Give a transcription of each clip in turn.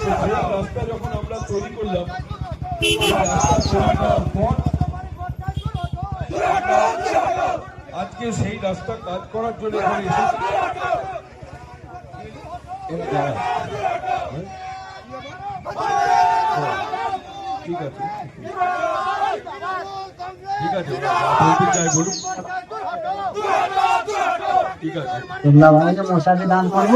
সেই রাস্তা যখন আমরা তৈরি করলাম সেই রাস্তা তৈরি করার পর আজকে সেই রাস্তা কাজ করার জন্য এখানে এসেছি এই দাঁড়া। হ্যাঁ? হ্যাঁ, ঠিক আছে ঠিক আছে ওরা যা বলতে চাই বলুন ঠিক আছে তোমরা ভাই যে মশাকে দান করব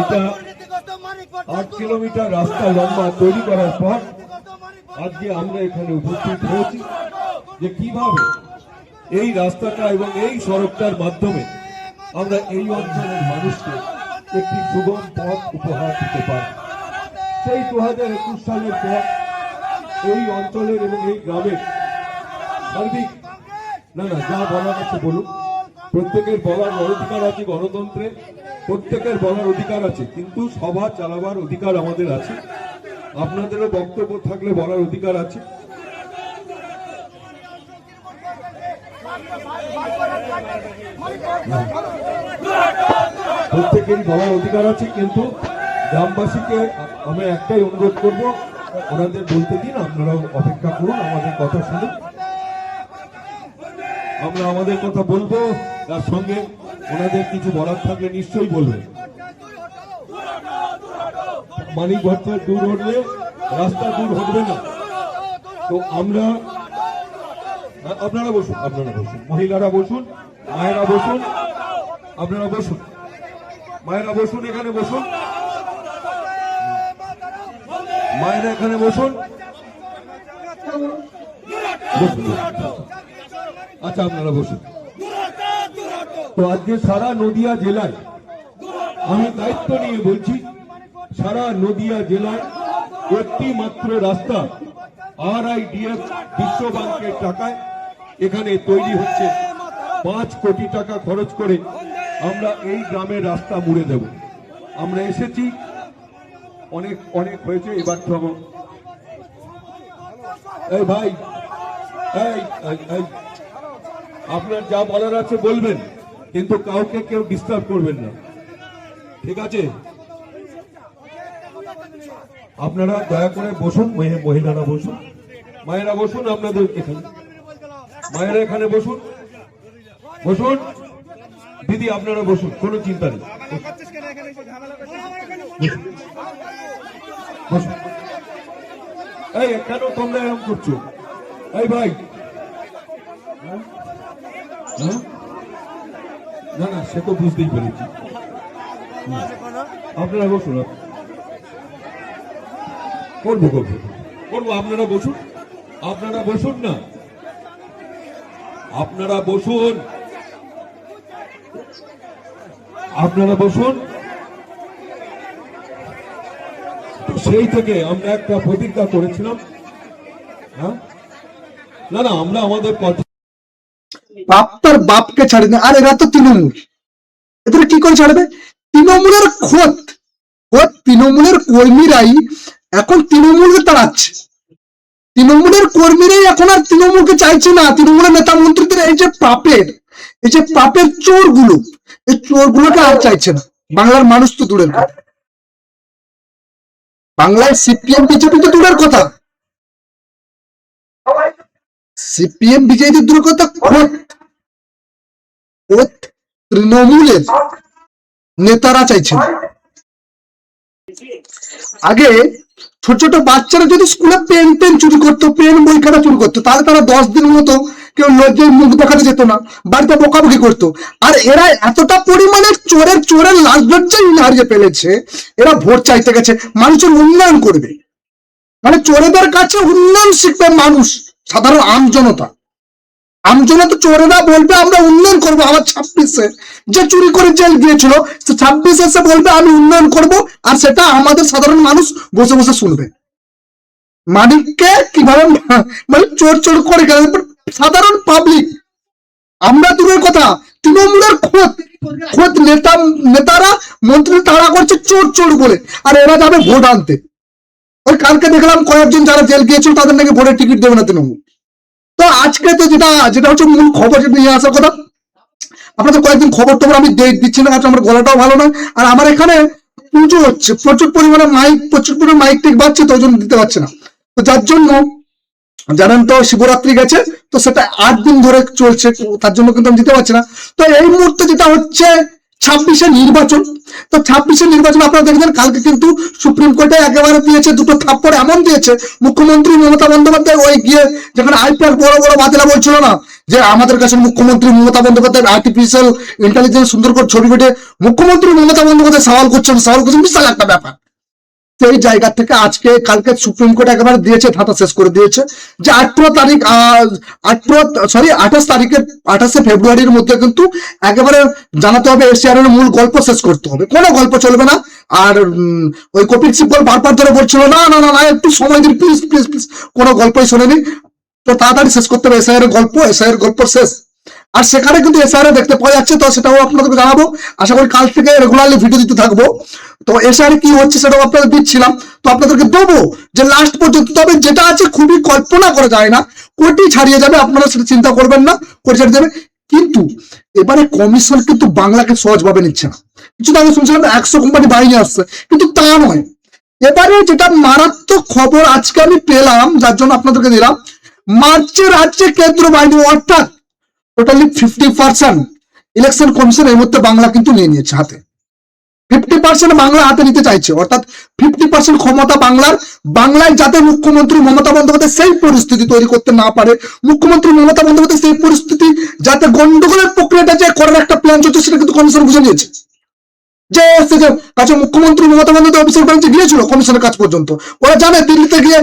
এটা আট কিলোমিটার রাস্তা লম্বা তৈরি করার পর আজকে আমরা এখানে উপস্থিত হয়েছি যে কীভাবে এই রাস্তাটা এবং এই সড়কটার মাধ্যমে আমরা এই অঞ্চলের মানুষকে একটি সুগম পথ উপহার দিতে পারি। সেই দু হাজার একুশ সালের পর এই অঞ্চলের এবং এই গ্রামের সার্বিক না না যা বলার আছে বলুন। প্রত্যেকের বলার অধিকার আছে গণতন্ত্রে প্রত্যেকের বলার অধিকার আছে, কিন্তু সভা চালাবার অধিকার আমাদের আছে। আপনাদেরও বক্তব্য থাকলে বলার অধিকার আছে। প্রত্যেকেরই বলার অধিকার আছে, কিন্তু গ্রামবাসীকে আমি একটাই অনুরোধ করব, ওনাদের বলতে দিন, আপনারাও অপেক্ষা করুন, আমাদের কথা শুনুন। আমরা আমাদের কথা বলব, তার সঙ্গে ওনাদের কিছু বলার থাকলে নিশ্চয়ই বলবেন। মানিক ভট্টার দূর হলে রাস্তা দূর হবে না। তো আমরা, আপনারা বসুন আপনারা বসুন। মহিলারা বসুন, মায়েরা বসুন, আপনারা বসুন। মায়েরা বসুন, এখানে বসুন। মায়েরা এখানে বসুন। আচ্ছা আপনারা বসুন। তো আজকে সারা নদিয়া জেলায় আমি দায়িত্ব নিয়ে বলছি, সারা নদিয়া জেলায় একটি মাত্র রাস্তা আর আই ডিএফ বিশ্ব ব্যাংকের টাকায় এখানে তৈরি হচ্ছে। পাঁচ কোটি টাকা খরচ করে আমরা এই গ্রামের রাস্তা মুড়ে দেব। আমরা এসেছি। অনেক অনেক হয়েছে, এবার তো এই ভাই এই, আপনার যা বলার আছে বলবেন। কিন্তু কাউকে কেউ ডিস্টার্ব করবেন না। ঠিক আছে? আপনারা দয়া করে বসুন, মহি- মহিলারা বসুন। মায়েরা বসুন, আপনাদের এখানে। মায়েরা এখানে বসুন। বসুন। দিদি, আপনারা বসুন, কোনো চিন্তা নেই। এই, কেন তোমরা এরকম করছ? এই ভাই। হ্যাঁ? না না সে তো বুঝতেই পেরেছি। আপনারা বসুন করব করব করব আপনারা বসুন। আপনারা বসুন না। আপনারা বসুন। আপনারা বসুন। সেই থেকে আমরা একটা প্রতিজ্ঞা করেছিলাম। হ্যাঁ? না না আমরা আমাদের কথা বাপ তার বাপকে ছাড়ে না। আর এরা তো তৃণমূল। এদের কি করে ছাড়বে? তৃণমূলের খোদ খোদ তৃণমূলের কর্মীরাই এখন তৃণমূলকে তাড়াচ্ছে। তৃণমূলের কর্মীরাই এখন আর তৃণমূলকে চাইছে না। তৃণমূলের নেতা মন্ত্রীদের এই যে পাপের, এই যে পাপের চোরগুলো এই চোর গুলোকে আর চাইছে না। বাংলার মানুষ তো দূরের কথা। বাংলায় সিপিএম, বিজেপি তো দূরের কথা। সিপিএম বিজেপি দূরের কথা তৃণমূলের নেতারা চাইছেন। আগে ছোট ছোট বাচ্চারা যদি স্কুলে পেন পেন চুরি করতো পেন বই খাতা চুরি করতো, তাহলে তারা দশ দিন মতো কেউ লজ্জায় মুখ দেখাতে যেত না, বাড়িতে বকাবকি করতো। আর এরা এতটা পরিমাণে চোরের চোরের লাশ লজ্জাই হারিয়ে ফেলেছে, এরা ভোট চাইতে গেছে, মানুষের উন্নয়ন করবে। মানে চোরেদের কাছে উন্নয়ন শিখবে মানুষ। সাধারণ আম জনতা। আমজনতা চোরেরা বলবে, আমরা উন্নয়ন করব। আবার ছাব্বিশে যে চুরি করে জেল গিয়েছিল ছাব্বিশে এসে বলবে, আমি উন্নয়ন করব। আর সেটা আমাদের সাধারণ মানুষ বসে বসে শুনবে। মানিককে কীভাবে মানে চোর চোর করে গেল সাধারণ পাবলিক আমরা দূরের কথা, তৃণমূলের খোদ খোদ নেতা, নেতারা মন্ত্রী তাড়া করছে, চোর চোর বলে। আর এরা যাবে ভোট আনতে। ওই কালকে দেখলাম কয়েকজন যারা জেল গিয়েছিল, তাদের নাকি ভোটের টিকিট দেবে না তৃণমূল। তো আজকে তো যেটা যেটা হচ্ছে মূল খবর নিয়ে আসার কথা, আপনাদের কয়েকদিন খবর টবর আমি দিচ্ছি না আমার গলাটাও ভালো না আর আমার এখানে পুজো হচ্ছে, প্রচুর পরিমাণে মাইক, প্রচুর পরিমাণে মাইক টিক বাজছে, তো জন্য দিতে পারছে না। তো যার জন্য জানেন তো শিবরাত্রি গেছে, তো সেটা আট দিন ধরে চলছে তার জন্য কিন্তু আমি দিতে পারছি না। তো এই মুহূর্তে যেটা হচ্ছে ছাব্বিশে নির্বাচন। তো ছাব্বিশে নির্বাচন আপনারা দেখবেন, কালকে কিন্তু সুপ্রিম কোর্টে একেবারে দিয়েছে, দুটো থাপ্পড় এমন দিয়েছে, মুখ্যমন্ত্রী মমতা বন্দ্যোপাধ্যায় ওই গিয়ে যেখানে আইপিএল বড় বড় বাতিলা বলছিল না, যে আমাদের কাছে মুখ্যমন্ত্রী মমতা বন্দ্যোপাধ্যায় আর্টিফিশিয়াল ইন্টেলিজেন্স সুন্দর করে ছবি ফেটে মুখ্যমন্ত্রী মমতা বন্দ্যোপাধ্যায় সওয়াল করছেন সওয়াল করছেন, বিশাল একটা ব্যাপার। সেই জায়গা থেকে আজকে, কালকে সুপ্রিম কোর্ট একেবারে দিয়েছে ধাতা শেষ করে দিয়েছে। যে আঠেরো তারিখ আঠেরো সরি আঠাশ তারিখের, আঠাশে ফেব্রুয়ারির মধ্যে কিন্তু একেবারে জানাতে হবে এশিয়ার মূল গল্প শেষ করতে হবে। কোনো গল্প চলবে না। আর ওই কপিল সিব্বল বারবার ধরে বলছিল, না না না না, একটু সময় দিন প্লিজ প্লিজ প্লিজ কোনো গল্পই শোনেনি। তো তাড়াতাড়ি শেষ করতে হবে এসআইয়ের গল্প এসআইয়ের গল্প শেষ। আর সেখানে কিন্তু এসআইআর দেখতে পাওয়া যাচ্ছে, তো সেটাও আপনাদেরকে জানাব। আশা করি কাল থেকে রেগুলারলি ভিডিও দিতে থাকব। তো এসআইআর কি হচ্ছে সেটাও আপনাদের দিচ্ছিলাম। তো আপনাদেরকে দেবো যে লাস্ট পর্যন্ত, তবে যেটা আছে খুবই কল্পনা করা যায় না। কোটি ছাড়িয়ে যাবে, আপনারা সেটা চিন্তা করবেন না, কোটি ছাড়িয়ে যাবে। কিন্তু এবারে কমিশন কিন্তু বাংলাকে সহজভাবে নিচ্ছে না। কিছুদিন আগে শুনছিলাম একশো কোম্পানি বাহিনী আসছে, কিন্তু তা নয়। এবারে যেটা মারাত্মক খবর আজকে আমি পেলাম, যার জন্য আপনাদেরকে দিলাম। মার্চে রাজ্যে কেন্দ্র বাহিনী, অর্থাৎ totally fifty percent election commission এই মুহূর্তে বাংলা কিন্তু নিয়ে নিয়েছে হাতে। ফিফটি পার্সেন্ট বাংলা হাতে নিতে চাইছে, অর্থাৎ ফিফটি পার্সেন্ট ক্ষমতা বাংলার, বাংলায় যাতে মুখ্যমন্ত্রী মমতা বন্দ্যোপাধ্যায় সেই পরিস্থিতি তৈরি করতে না পারে, মুখ্যমন্ত্রী মমতা বন্দ্যোপাধ্যায় সেই পরিস্থিতি যাতে গন্ডগোলের প্রক্রিয়াটা যে করার একটা প্ল্যান চলছে, সেটা কিন্তু কমিশন বুঝে নিয়েছে। যে কাছে মুখ্যমন্ত্রী মমতা বন্দ্যোপাধ্যায় অফিসের ব্রাঞ্চে গিয়েছিল কমিশনের কাজ পর্যন্ত। ওরা জানে দিল্লিতে গিয়ে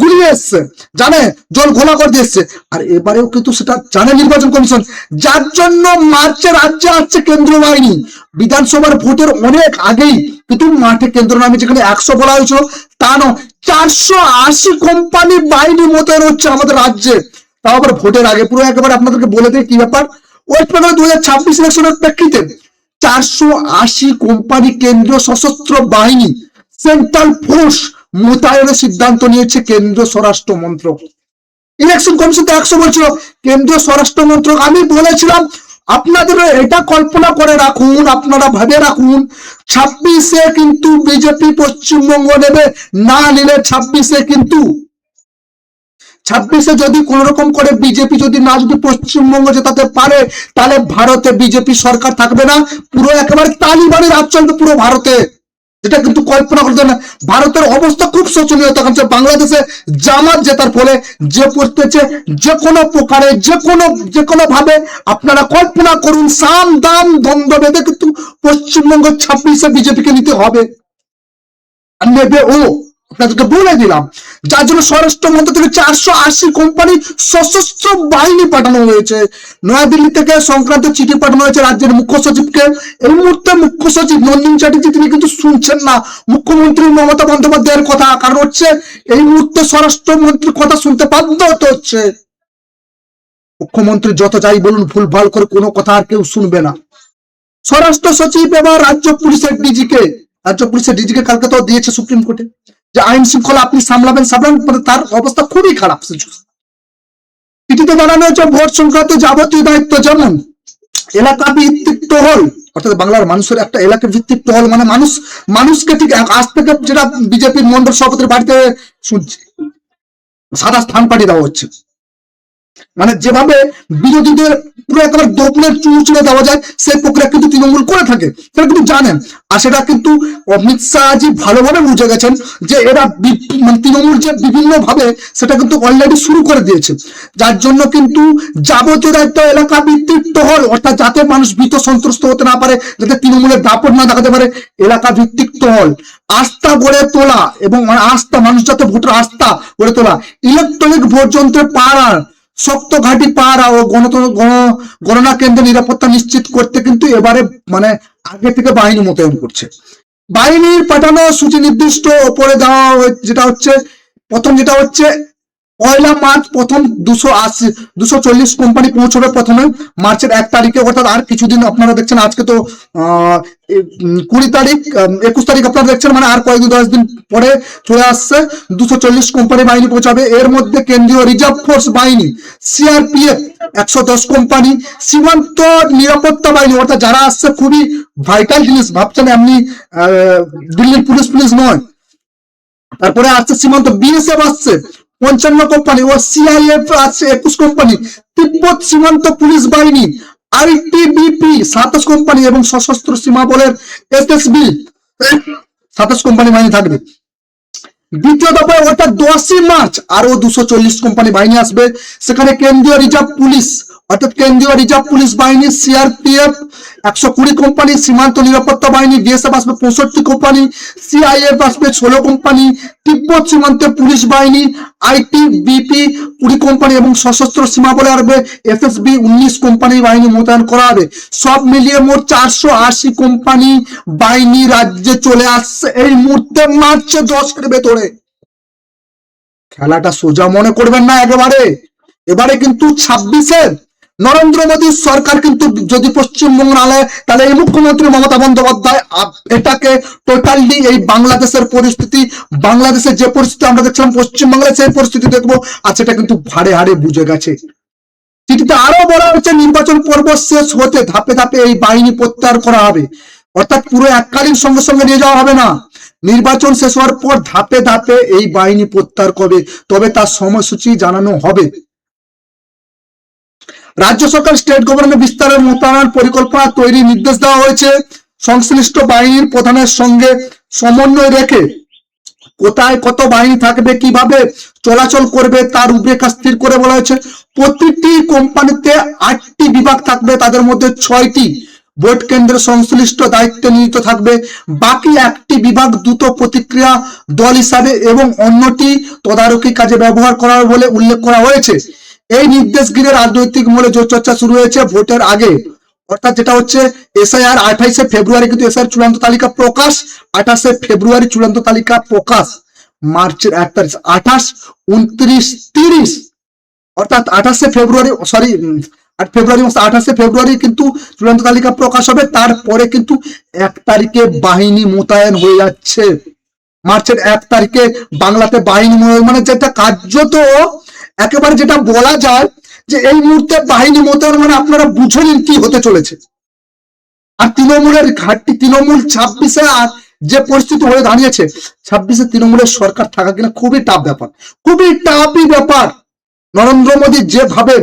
গুলিয়ে এসছে, জানে, জল ঘোলা করে দিয়ে এসছে। আর এবারেও কিন্তু সেটা জানে নির্বাচন কমিশন। যার জন্য মার্চে রাজ্যে আসছে কেন্দ্রীয় বাহিনী। বিধানসভার ভোটের অনেক আগেই কিন্তু মাঠে কেন্দ্র নামে যেখানে একশো বলা হয়েছিল, তা নয়, চারশো আশি কোম্পানি বাহিনী মোতায়েন হচ্ছে আমাদের রাজ্যে। তাও আবার ভোটের আগে। পুরো একেবারে আপনাদেরকে বলে দিই কি ব্যাপার। ওয়েস্ট বেঙ্গল দু হাজার ছাব্বিশ ইলেকশনের প্রেক্ষিতে চারশো আশি কোম্পানি কেন্দ্রীয় সশস্ত্র বাহিনী সেন্ট্রাল ফোর্স মোতায়েনের সিদ্ধান্ত নিয়েছে কেন্দ্রীয় স্বরাষ্ট্র মন্ত্রক। ইলেকশন কমিশন তো একশো বলছিল, কেন্দ্রীয় স্বরাষ্ট্র মন্ত্রক, আমি বলেছিলাম আপনাদের এটা কল্পনা করে রাখুন, আপনারা ভেবে রাখুন, ছাব্বিশে কিন্তু বিজেপি পশ্চিমবঙ্গ নেবে, না নিলে ছাব্বিশে কিন্তু ছাব্বিশে যদি কোন রকম করে বিজেপি যদি না যদি পশ্চিমবঙ্গ জেতাতে পারে, তাহলে ভারতে বিজেপি সরকার থাকবে না। পুরো একেবারে তালিবানের রাজ চলবে পুরো ভারতে। যেটা কিন্তু কল্পনা করতে না। ভারতের অবস্থা খুব শোচনীয়। তখন যে বাংলাদেশে জামাত জেতার ফলে যে পড়তেছে যে কোনো প্রকারে, যে কোনো যে কোনো ভাবে আপনারা কল্পনা করুন, সাম, দাম, দ্বন্দ্ব বেঁধে কিন্তু পশ্চিমবঙ্গ ছাব্বিশে বিজেপিকে নিতে হবে। নেবে ও। আপনাদেরকে বলে দিলাম, যার জন্য স্বরাষ্ট্র মন্ত্র থেকে চারশো আশি কোম্পানি সশস্ত্র বাহিনী পাঠানো হয়েছে। নয়াদিল্লি থেকে সংক্রান্ত চিঠি পাঠানো হয়েছে রাজ্যের মুখ্য সচিবকে। এই মুহূর্তে মুখ্য সচিব নন্দিন চ্যাটার্জি, তিনি কিন্তু শুনছেন না। মুখ্যমন্ত্রী মমতা বন্দ্যোপাধ্যায়ের কথা কারণ হচ্ছে। এই মুহূর্তে স্বরাষ্ট্র মন্ত্রীর কথা শুনতে বাধ্য হতে হচ্ছে। মুখ্যমন্ত্রী যত যাই বলুন ভুলভাল করে কোনো কথা আর কেউ শুনবে না। স্বরাষ্ট্র সচিব এবার রাজ্য পুলিশের ডিজিকে, রাজ্য পুলিশের ডিজিকে কালকে তো দিয়েছে সুপ্রিম কোর্টে। যে আইন শৃঙ্খলা আপনি সামলাবেন সামলান তার অবস্থা খুবই খারাপ চিঠিতে বানানো হয়েছে, ভোট সংক্রান্ত যাবতীয় দায়িত্ব যেমন, এলাকা ভিত্তিক টহল, অর্থাৎ বাংলার মানুষের একটা এলাকা ভিত্তিক টহল মানে মানুষ, মানুষকে ঠিক আজ থেকে যেটা বিজেপির মন্ডল সভাপতির বাড়িতে শুনছি, সাদা স্থান পাঠিয়ে দেওয়া হচ্ছে। মানে যেভাবে বিরোধীদের পুরো একেবারে দোপনের চুচুড়ে দেওয়া যায়, সেই প্রক্রিয়া কিন্তু তৃণমূল করে থাকে। সেটা কিন্তু জানেন, আর সেটা কিন্তু অমিত শাহজি ভালোভাবে বুঝে গেছেন যে এরা মানে তৃণমূল যে বিভিন্ন ভাবে সেটা কিন্তু অলরেডি শুরু করে দিয়েছে। যার জন্য কিন্তু যাবতীয় দায়িত্ব এলাকা ভিত্তিক টহল, অর্থাৎ যাতে মানুষ ভীত সন্ত্রস্ত হতে না পারে, যাতে তৃণমূলের দাপট না দেখাতে পারে এলাকা ভিত্তিক টহল। আস্থা গড়ে তোলা এবং মানে আস্থা, মানুষ যাতে ভোটের আস্থা গড়ে তোলা, ইলেকট্রনিক ভোট যন্ত্রে পাড়ার শক্ত ঘাঁটি পাহারা ও গণতন্ত্র গণ- গণনা কেন্দ্রে নিরাপত্তা নিশ্চিত করতে কিন্তু এবারে মানে আগে থেকে বাহিনী মোতায়েন করছে। বাহিনীর পাঠানো সূচি নির্দিষ্ট, ওপরে দেওয়া যেটা হচ্ছে, প্রথম যেটা হচ্ছে পয়লা মার্চ প্রথম দুশো আশি, দুশো চল্লিশ কোম্পানি পৌঁছবে প্রথমে। মার্চের এক তারিখে, অর্থাৎ আর কিছুদিন আপনারা দেখছেন, আজকে তো কুড়ি তারিখ একুশ তারিখ আপনারা দেখছেন মানে আর কয়েকদিন দশ দিন পরে চলে আসছে। দুশো চল্লিশ কোম্পানি বাহিনী পৌঁছাবে। এর মধ্যে কেন্দ্রীয় রিজার্ভ ফোর্স বাহিনী সিআরপিএফ একশো দশ কোম্পানি সীমান্ত নিরাপত্তা বাহিনী, অর্থাৎ যারা আসছে, খুবই ভাইটাল জিনিস, ভাবছেন এমনি দিল্লির পুলিশ পুলিশ নয়। তারপরে আসছে সীমান্ত বিএসএফ আসছে। পঞ্চান্ন কোম্পানি ও সিআইএফ আছে একুশ কোম্পানি তিব্বত সীমান্ত পুলিশ বাহিনী আইটিবিপি সাতাশ কোম্পানি এবং সশস্ত্র সীমা বলের এসএসবি সাতাশ কোম্পানি বাহিনী থাকবে। দ্বিতীয় দফায় ওটা দশই মার্চ আরও দুশো চল্লিশ কোম্পানি বাহিনী আসবে। সেখানে কেন্দ্রীয় রিজার্ভ পুলিশ অর্থাৎ কেন্দ্রীয় রিজার্ভ পুলিশ বাহিনী, সিআরপিএফ, একশো কুড়ি কোম্পানি, সীমান্ত নিরাপত্তা বাহিনী বিএসএফ আসবে, পঁয়ষট্টি কোম্পানি সিআইএফ আসবে, ষোলো কোম্পানি তিব্বত সীমান্তে পুলিশ বাহিনী, আইটি, বিপি কুড়ি কোম্পানি এবং সশস্ত্র সীমা বলে আসবে, এফএসবি উনিশ কোম্পানি বাহিনী মোতায়েন করা হবে। সব মিলিয়ে মোট চারশো আশি কোম্পানি বাহিনী রাজ্যে চলে আসছে। এই মুহূর্তে মার্চ দশের ভেতরে। খেলাটা সোজা মনে করবেন না একেবারে। এবারে কিন্তু ছাব্বিশের নরেন্দ্র মোদীর সরকার কিন্তু যদি পশ্চিমবঙ্গ আলে তাহলে এই মুখ্যমন্ত্রী মমতা বন্দ্যোপাধ্যায় এটাকে টোটালি এই বাংলাদেশের পরিস্থিতি, বাংলাদেশের যে পরিস্থিতি আমরা দেখছিলাম, পশ্চিমবাংলায় সেই পরিস্থিতি দেখব। আর সেটা কিন্তু হাড়ে হাড়ে বুঝে গেছে। চিঠিতে আরও বলা হচ্ছে নির্বাচন পর্ব শেষ হতে ধাপে ধাপে এই বাহিনী প্রত্যাহার করা হবে। অর্থাৎ পুরো এককালীন সঙ্গে সঙ্গে নিয়ে যাওয়া হবে না। নির্বাচন শেষ হওয়ার পর ধাপে ধাপে এই বাহিনী প্রত্যাহার করবে। তবে তার সময়সূচি জানানো হবে। রাজ্য সরকার স্টেট গভর্নমেন্ট বিস্তারের মোতায়েন পরিকল্পনা তৈরি নির্দেশ দেওয়া হয়েছে। সংশ্লিষ্ট বাহিনীর প্রধানের সঙ্গে সমন্বয় রেখে কোথায় কত বাহিনী থাকবে, কীভাবে চলাচল করবে তার রূপরেখা স্থির করে বলা হয়েছে। প্রতিটি কোম্পানিতে আটটি বিভাগ থাকবে, তাদের মধ্যে ছয়টি ভোট কেন্দ্রের সংশ্লিষ্ট দায়িত্বে নিয়োজিত থাকবে। বাকি একটি বিভাগ দ্রুত প্রতিক্রিয়া দল হিসাবে এবং অন্যটি তদারকি কাজে ব্যবহার করা বলে উল্লেখ করা হয়েছে। এই নির্দেশ ঘিরে রাজনৈতিক মূলে জোর চর্চা শুরু হয়েছে ভোটের আগে। অর্থাৎ যেটা হচ্ছে, এসআইআর আঠাইশে ফেব্রুয়ারি কিন্তু এসআইআর চূড়ান্ত তালিকা প্রকাশ, আঠাশে ফেব্রুয়ারি চূড়ান্ত তালিকা প্রকাশ। মার্চের এক তারিখ, আঠাশ, উনত্রিশ, তিরিশ। অর্থাৎ আঠাশে ফেব্রুয়ারি সরি ফেব্রুয়ারি মাসে, আঠাশে ফেব্রুয়ারি কিন্তু চূড়ান্ত তালিকা প্রকাশ হবে, তারপরে কিন্তু এক তারিখে বাহিনী মোতায়েন হয়ে যাচ্ছে। মার্চের এক তারিখে বাংলাতে বাহিনী মানে যেটা কার্যত একেবারে যেটা বলা যায় যে এই মুহূর্তে বাহিনী মোতায়েন মানে আপনারা বুঝে নিন কি হতে চলেছে। আর তৃণমূলের ঘাটতি, তৃণমূল ছাব্বিশে আর যে পরিস্থিতি হয়ে দাঁড়িয়েছে, ছাব্বিশে তৃণমূলের সরকার থাকা কিনা খুবই টাফ ব্যাপার। খুবই টাফই ব্যাপার। নরেন্দ্র মোদী যেভাবে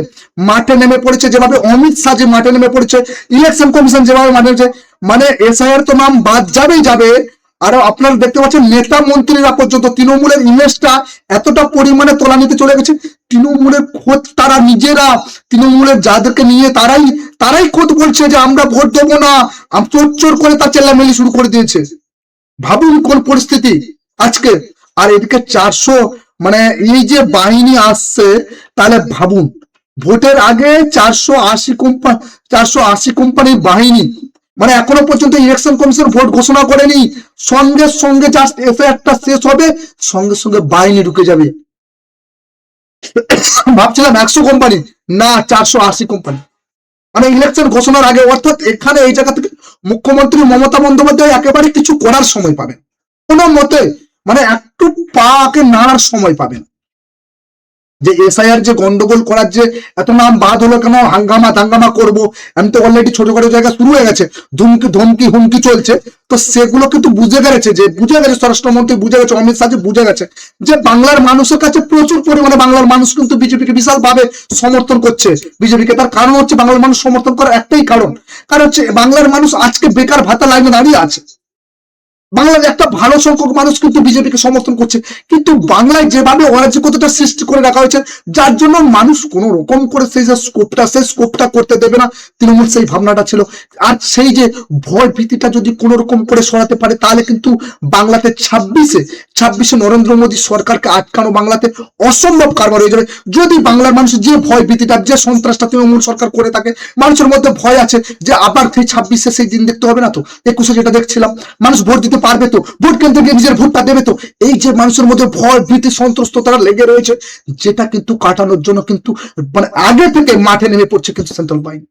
মাঠে নেমে পড়েছে, যেভাবে অমিত শাহ যে মাঠে নেমে পড়েছে ইলেকশন কমিশন যেভাবে মাঠে মানে এসআইআর তো নাম বাদ যাবেই যাবে আর আপনারা দেখতে পাচ্ছেন নেতা মন্ত্রীরা পর্যন্ত তৃণমূলের ইমেজটা এতটা পরিমাণে তোলা নিতে চলে গেছে। তৃণমূলের খোঁজ তারা নিজেরা, তৃণমূলের যাদেরকে নিয়ে তারাই তারাই খোঁজ বলছে যে আমরা ভোট দেবো না চোর চোর করে তার চেল্লামেলি শুরু করে দিয়েছে। ভাবুন কোন পরিস্থিতি আজকে। আর এদিকে চারশো মানে এই যে বাহিনী আসছে, তাহলে ভাবুন, ভোটের আগে চারশো আশি কোম্পানি চারশো আশি কোম্পানির বাহিনী মানে এখনও পর্যন্ত ইলেকশন কমিশন ভোট ঘোষণা করেনি। সঙ্গে সঙ্গে জাস্ট এফআইআরটা শেষ হবে, সঙ্গে সঙ্গে বাহিনী ঢুকে যাবে। ভাবছিলাম একশো কোম্পানি না চারশো আশি কোম্পানি মানে ইলেকশন ঘোষণার আগে, অর্থাৎ এখানে এই জায়গা থেকে মুখ্যমন্ত্রী মমতা বন্দ্যোপাধ্যায় একেবারে কিছু করার সময় পাবেন। কোনো মতে মানে একটু পাকে নাড়ার সময় পাবেন। যে এসআইআর যে গন্ডগোল করার যে এত নাম বাদ হলো কেন? হাঙ্গামা, দাঙ্গামা করব। আমি তো অলরেডি ছোটখাটো জায়গা শুরু হয়ে গেছে। ধুমকি, ধমকি, হুমকি চলছে। তো সেগুলো কিন্তু বুঝে গেছে যে, বুঝে গেছে স্বরাষ্ট্রমন্ত্রী, বুঝে গেছে অমিত শাহ বুঝে গেছে যে বাংলার মানুষের কাছে প্রচুর পরিমাণে বাংলার মানুষ কিন্তু বিজেপিকে বিশাল ভাবে সমর্থন করছে। বিজেপিকে তার কারণ হচ্ছে বাংলার মানুষ সমর্থন করার একটাই কারণ। কারণ হচ্ছে বাংলার মানুষ আজকে বেকার ভাতা লাইনে দাঁড়িয়ে আছে। বাংলার একটা ভালো সংখ্যক মানুষ কিন্তু বিজেপিকে সমর্থন করছে। কিন্তু বাংলায় যেভাবে অরাজকতাটা সৃষ্টি করে রাখা হয়েছে, যার জন্য মানুষ কোন রকম করে সেই যে স্কোপটা সেই স্কোপটা করতে দেবে না, তৃণমূল সেই ভাবনাটা ছিল। আর সেই যে ভয় ভীতিটা যদি কোন রকম করে সরাতে পারে, তাহলে কিন্তু বাংলাতে ছাব্বিশে ছাব্বিশে নরেন্দ্র মোদী সরকারকে আটকানো বাংলাতে অসম্ভব কারবার হয়ে যাবে। যদি বাংলার মানুষ যে ভয় ভীতিটা, যে সন্ত্রাসটা তৃণমূল সরকার করে থাকে, মানুষের মধ্যে ভয় আছে যে আবার সেই ছাব্বিশে সেই দিন দেখতে হবে না তো? একুশে যেটা দেখছিলাম, মানুষ ভোট দিতে করতে পারবে তো, ভোট কেন্দ্রে গিয়ে নিজের ভোটটা দেবে তো। এই যে মানুষের মধ্যে ভয়, ভীতি সন্ত্রস্ত তারা লেগে রয়েছে, যেটা কিন্তু কাটানোর জন্য কিন্তু মানে আগে থেকে মাঠে নেমে পড়ছে কিন্তু সেন্ট্রাল বাহিনী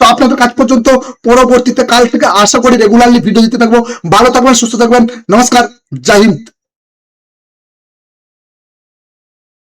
তো আপনাদের কাজ পর্যন্ত পরবর্তীতে, কাল থেকে আশা করি রেগুলারলি ভিডিও দিতে থাকব। ভালো থাকবেন, সুস্থ থাকবেন। নমস্কার, জয় হিন্দ।